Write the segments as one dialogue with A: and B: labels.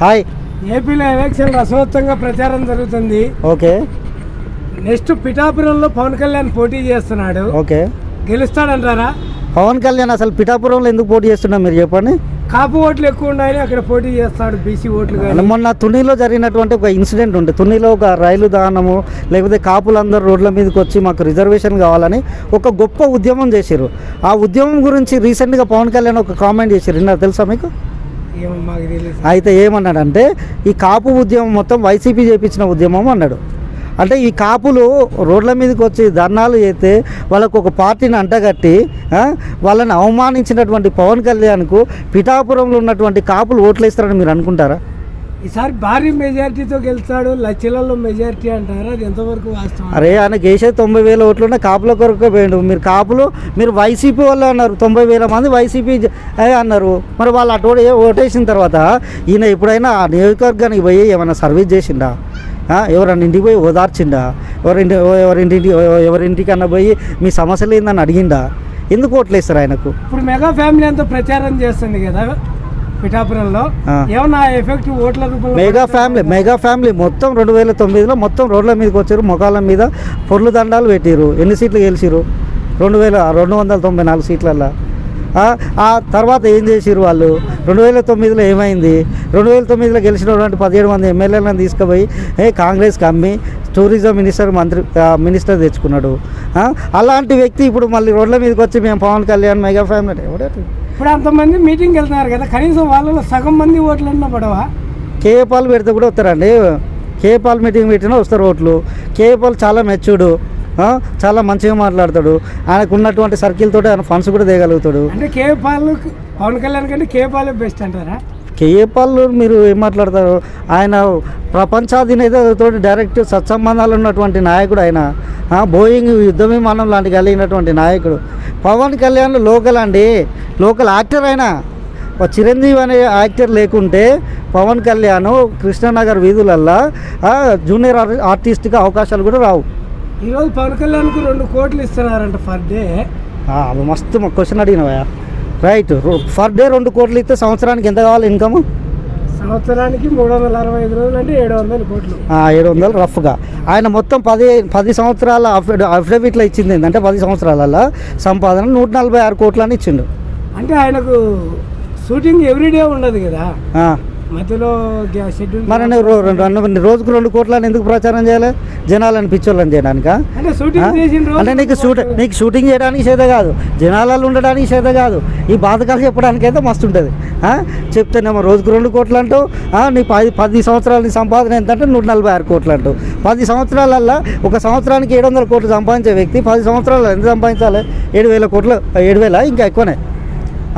A: Hi.
B: ఏపీలో election రసవత్తంగా ప్రచారం జరుగుతుంది.
A: ఓకే.
B: నెక్స్ట్ పిఠాపురంలో పవన్ కళ్యాణ్ పోటీ చేస్తున్నాడు.
A: ఓకే.
B: గెలుస్తాడంటారా?
A: పవన్ కళ్యాణ్ అసలు పిఠాపురంలో ఎందుకు పోటీ చేస్తున్నా మీరు చెప్పండి.
B: కాపు ఓట్లు ఎక్కువ ఉన్నాయని అక్కడ పోటీ చేస్తాడు బీసీ ఓట్లు కానీ
A: మొన్న తునిలో జరిగినటువంటి ఒక ఇన్సిడెంట్ ఉండే. తునిలో ఒక రైలు దానము లేకపోతే కాపులందరూ రోడ్ల మీదకి వచ్చి మాకు రిజర్వేషన్ కావాలని ఒక గొప్ప ఉద్యమం చేశారు ఆ ఉద్యమం గురించి రీసెంట్గా పవన్ కళ్యాణ్ ఒక కామెంట్ చేశారు తెలుసా మీకు? అయితే ఏమన్నాడంటే ఈ కాపు ఉద్యమం మొత్తం వైసీపీ చేపించిన ఉద్యమం అన్నాడు. అంటే ఈ కాపులు రోడ్ల మీదకి వచ్చి ధర్నాలు చేస్తే వాళ్ళకు ఒక పార్టీని అంటగట్టి వాళ్ళని అవమానించినటువంటి పవన్ కళ్యాణ్కు పిఠాపురంలో ఉన్నటువంటి కాపులు ఓట్లేస్తారని మీరు అనుకుంటారా?
B: ఈసారి భారీ మెజారిటీతో గెలుస్తాడు లక్షలలో మెజారిటీ అంటారా? అది ఎంతవరకు వాస్తవం?
A: అరే ఆయనకి వేసే తొంభై వేల ఓట్లున్న కాపుల కొరకు పోయిండు. మీరు కాపులు మీరు వైసీపీ వాళ్ళు అన్నారు. తొంభై వేల మంది వైసీపీ అన్నారు. మరి వాళ్ళు అటు ఓటే- ఓటేసిన తర్వాత ఈయన ఎప్పుడైనా ఆ నియోజకవర్గానికి పోయి ఏమైనా సర్వీస్ చేసిండా? ఎవరన్నా ఇంటికి పోయి ఓదార్చిండా? ఎవరింటి ఎవరింటి ఎవరింటికన్నా పోయి మీ సమస్యలు ఏందని అడిగిండా? ఎందుకు ఓట్లేస్తారు ఆయనకు?
B: ఇప్పుడు మెగా ఫ్యామిలీ అంతా ప్రచారం చేస్తుంది కదా. పిఠాపురంలో. ఏమన్నా ఎఫెక్ట్ ఓట్ల రూపంలో
A: మెగా? ఫ్యామిలీ మెగా ఫ్యామిలీ మొత్తం రెండు వేల తొమ్మిదిలో మొత్తం రోడ్ల మీదకి వచ్చారు మొఖాల మీద పొర్లు దండాలు పెట్టిరు ఎన్ని సీట్లు గెలిచిరు రెండు వేల రెండు వందల తొంభై నాలుగు సీట్లల్లో. ఆ, తర్వాత ఏం చేసిరు వాళ్ళు? రెండు వేల తొమ్మిదిలో ఏమైంది? రెండు వేల తొమ్మిదిలో గెలిచినటువంటి పదిహేడు మంది ఎమ్మెల్యేలను తీసుకుపోయి ఏ కాంగ్రెస్కి అమ్మి టూరిజం మినిస్టర్ మంత్రి మినిస్టర్ తెచ్చుకున్నాడు. అలాంటి వ్యక్తి ఇప్పుడు మళ్ళీ రోడ్ల మీదకి వచ్చి మేము పవన్ కళ్యాణ్ మెగా ఫ్యామిలీ ఎవడేంటి
B: ఇప్పుడు అంతమంది మీటింగ్ వెళ్తున్నారు కదా కనీసం వాళ్ళలో సగం మంది ఓట్లన్నా పడవా?
A: కేఏ పాల్ పెడితే కూడా వస్తారండి. కేఏ పాల్ మీటింగ్ పెట్టినా వస్తారు ఓట్లు. కేఏ పాల్ చాలా మెచ్యూర్డు. ఆ, చాలా మంచిగా మాట్లాడతాడు. ఆయనకు ఉన్నటువంటి సర్కిల్ తోటి ఆయన ఫండ్స్ కూడా తేయగలుగుతాడు.
B: అంటే కే పాల్ పవన్ కళ్యాణ్ కంటే కే పాలే బెస్ట్ అంటారా?
A: కేఏ పాల్ మీరు ఏం మాట్లాడతారు? ఆయన ప్రపంచాధినేతతో డైరెక్ట్ సత్సంబంధాలు ఉన్నటువంటి నాయకుడు ఆయన. బోయింగ్ యుద్ధ విమానం లాంటి కలిగినటువంటి నాయకుడు. పవన్ కళ్యాణ్ లోకల్ అండి. లోకల్ యాక్టర్ అయినా ఒక చిరంజీవి అనే యాక్టర్ లేకుంటే పవన్ కళ్యాణ్ కృష్ణానగర్ వీధులల్లో జూనియర్ ఆర్- ఆర్టిస్ట్కి అవకాశాలు కూడా రావు.
B: ఈరోజు పవన్ కళ్యాణ్కు రెండు కోట్లు ఇస్తున్నారంట పర్ డే.
A: అవి మస్తు మా క్వశ్చన్ అడిగినవా రైట్ ఫర్ డే రెండు కోట్లు ఇస్తే సంవత్సరానికి ఎంత కావాలి ఇన్కమ్
B: సంవత్సరానికి మూడు వందల అరవై ఐదు రోజులు అంటే ఏడు వందల కోట్లు.
A: ఏడు వందలు రఫ్గా ఆయన మొత్తం పది పది సంవత్సరాల అఫిడ అఫిడవిట్లో ఇచ్చింది ఏంటంటే పది సంవత్సరాల సంపాదన నూట నలభై ఆరు కోట్లని ఇచ్చిండు.
B: అంటే ఆయనకు షూటింగ్ ఎవ్రీడే ఉండదు కదా. మధ్యలో షెడ్యూల్
A: మరి రెండు- రోజుకు రెండు కోట్లని ఎందుకు ప్రచారం చేయాలి? జనాలను పిచ్చోళ్ళని చేయడానికా?
B: అంటే
A: నీకు షూట్ నీకు షూటింగ్ చేయడానికి చేత కాదు. జనాలలో ఉండడానికి చేత కాదు. ఈ బాధకాలు చెప్పడానికి అయితే మస్తు ఉంటుంది? చెప్తేనేమో రోజుకు రెండు కోట్లు అంటావు నీ పది పది సంవత్సరాల నీ సంపాదన ఎంత అంటే నూట నలభై ఆరు కోట్లు అంటావు పది సంవత్సరాలల్లో ఒక సంవత్సరానికి ఏడు వందల కోట్లు సంపాదించే వ్యక్తి పది సంవత్సరాలు ఎంత సంపాదించాలి? ఏడు వేల కోట్లు ఏడు వేల? ఇంకా ఎక్కువనే.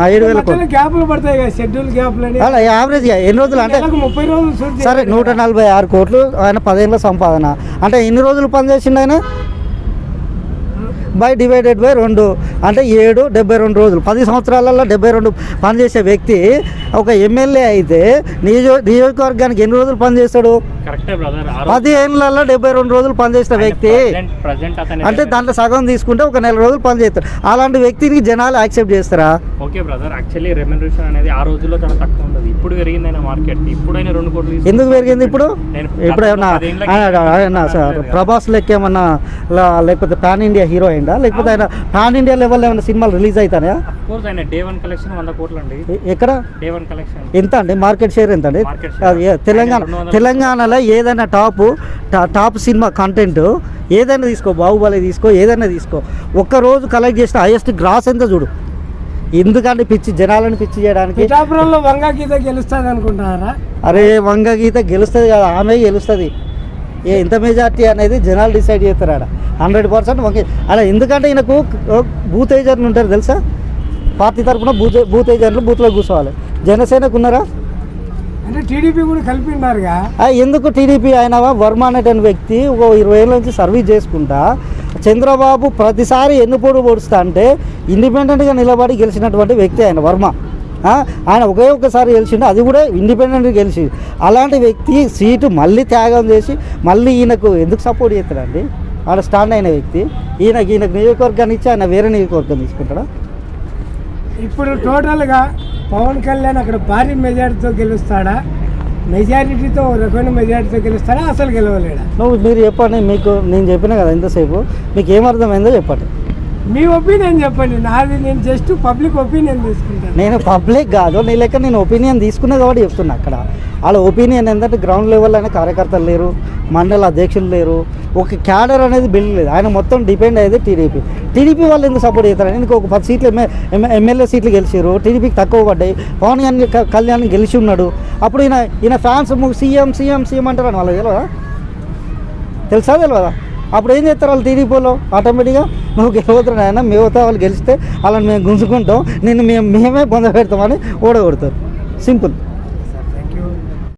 A: ఏడు వేల
B: మధ్యలో
A: కోట్లు.
B: గ్యాప్లు పడతాయి కదా షెడ్యూల్ గ్యాప్లు అని
A: అలా యావరేజ్ ఎన్ని రోజులు అంటే
B: ముప్పై రోజులు
A: సరే నూట. నలభై ఆరు కోట్లు ఆయన పదేళ్ళ సంపాదన. అంటే ఎన్ని రోజులు పనిచేసిండు ఆయన? బై డివైడెడ్ బై రెండు. అంటే ఏడు డెబ్బై రెండు రోజులు. పది సంవత్సరాలలో డెబ్బై రెండు పనిచేసే వ్యక్తి ఒక ఎమ్మెల్యే అయితే నియోజక నియోజకవర్గానికి ఎన్ని రోజులు పనిచేస్తాడు పది ఏళ్ళల్లో డెబ్బై రెండు రోజులు పనిచేసిన వ్యక్తి అంటే దాంట్లో సగం తీసుకుంటే ఒక నెల రోజులు పనిచేస్తాడు అలాంటి వ్యక్తిని జనాలు యాక్సెప్ట్ చేస్తారా?
C: Okay brother. యాక్చువల్లీ రెమ్యునరేషన్ అనేది ఆ రోజుల్లో చాలా తక్కువ ఉంటుంది ఇప్పుడు పెరిగిందైనా మార్కెట్. ఇప్పుడైనా రెండు కోట్లు
A: ఎందుకు పెరిగింది ఇప్పుడు? ఇప్పుడు ఏమన్నా ప్రభాస్ లెక్క ఏమన్నా లేకపోతే పాన్ ఇండియా హీరో అయిందా? లేకపోతే ఆయన పాన్ ఇండియా లెవెల్ ఏమైనా సినిమాలు రిలీజ్ అవుతాయా?
C: కోర్స్ ఆయన డే వన్ కలెక్షన్ వంద కోట్లు అండి.
A: ఎక్కడ?
C: Day one collection.
A: ఎంత అండి? మార్కెట్ షేర్ ఎంత అండి? తెలంగాణ తెలంగాణలో ఏదైనా టాప్ టా- టాప్ సినిమా కంటెంట్ ఏదైనా తీసుకో బాహుబలి తీసుకో ఏదైనా తీసుకో. ఒక్క రోజు కలెక్ట్ చేసిన హైయెస్ట్ గ్రాస్ ఎంత చూడు? ఎందుకంటే పిచ్చి జనాలను పిచ్చి చేయడానికి?
B: పిఠాపురంలో వంగా గీత గెలుస్తుంది అనుకుంటున్నారా
A: అరే వంగ గీత గెలుస్తుంది కదా ఆమె గెలుస్తుంది. ఏ ఎంత మెజార్టీ అనేది జనాలు డిసైడ్ చేస్తారు ఆడ హండ్రెడ్ పర్సెంట్ వంగ అలా ఎందుకంటే ఈయనకు బూత్ ఏజెంట్లు ఉంటారు తెలుసా? పార్టీ తరఫున బూత్ బూత్ ఏజెంట్లు బూత్లో కూర్చోవాలి. జనసేనకు ఉన్నారా?
B: అంటే టీడీపీ కూడా కలిపిన్నారుగా
A: ఎందుకు టీడీపీ ఆయన వర్మ అనేటువంటి వ్యక్తి ఒక ఇరవై ఏళ్ళ నుంచి సర్వీస్ చేసుకుంటా చంద్రబాబు ప్రతిసారి ఎన్నుపోటు పొడుస్తా అంటే ఇండిపెండెంట్గా నిలబడి గెలిచినటువంటి వ్యక్తి ఆయన వర్మ. ఆయన ఒకే ఒక్కసారి గెలిచిండు అది కూడా ఇండిపెండెంట్గా గెలిచి అలాంటి వ్యక్తి సీటు మళ్ళీ త్యాగం చేసి మళ్ళీ ఈయనకు ఎందుకు సపోర్ట్ చేస్తాడండి? ఆడ స్టాండ్ అయిన వ్యక్తి. ఈయనకి ఈయనకు నియోజకవర్గాన్ని ఇచ్చి ఆయన వేరే నియోజకవర్గం తీసుకుంటాడా?
B: ఇప్పుడు టోటల్గా పవన్ కళ్యాణ్ అక్కడ భారీ మెజారిటీతో గెలుస్తాడా? మెజారిటీతో రకమైన మెజారిటీతో గెలుస్తాడా? అసలు గెలవలేడా?
A: నువ్వు మీరు చెప్పండి మీకు నేను చెప్పిన కదా ఇంతసేపు. మీకు ఏమర్థమైందో చెప్పండి.
B: మీ ఒపీనియన్ చెప్పండి. నాది నేను జస్ట్ పబ్లిక్ ఒపీనియన్ తీసుకుంటాను.
A: నేను పబ్లిక్ కాదు నీ లెక్క నేను ఒపీనియన్ తీసుకునే కాబట్టి చెప్తున్నా అక్కడ. వాళ్ళ ఒపీనియన్ ఏంటంటే గ్రౌండ్ లెవెల్ అయినా కార్యకర్తలు లేరు మండల అధ్యక్షులు లేరు ఒక క్యాడర్ అనేది బిల్డ్ లేదు. ఆయన మొత్తం డిపెండ్ అయ్యేది టీడీపీ టీడీపీ వాళ్ళు ఎందుకు సపోర్ట్ చేస్తారు? ఎందుకు ఒక పది సీట్లు ఎమ్మె ఎమ్మెల్యే సీట్లు గెలిచారు టీడీపీకి తక్కువ పడ్డాయి. పవన్ కళ్యాణ్ కళ్యాణ్ గెలిచి ఉన్నాడు. అప్పుడు ఈయన ఈయన ఫ్యాన్స్ సీఎం సీఎం సీఎం అంటారు అని వాళ్ళకి తెలియదా తెలుసా తెలియదా అప్పుడు ఏం చేస్తారు వాళ్ళు టీడీపీలో ఆటోమేటిక్గా నువ్వు గెలవద్దు ఆయన మిగతా వాళ్ళు గెలిస్తే వాళ్ళని మేము గుంజుకుంటాం నిన్ను మేము మేమే బొంద పెడతామని ఓడగొడతారు. సింపుల్.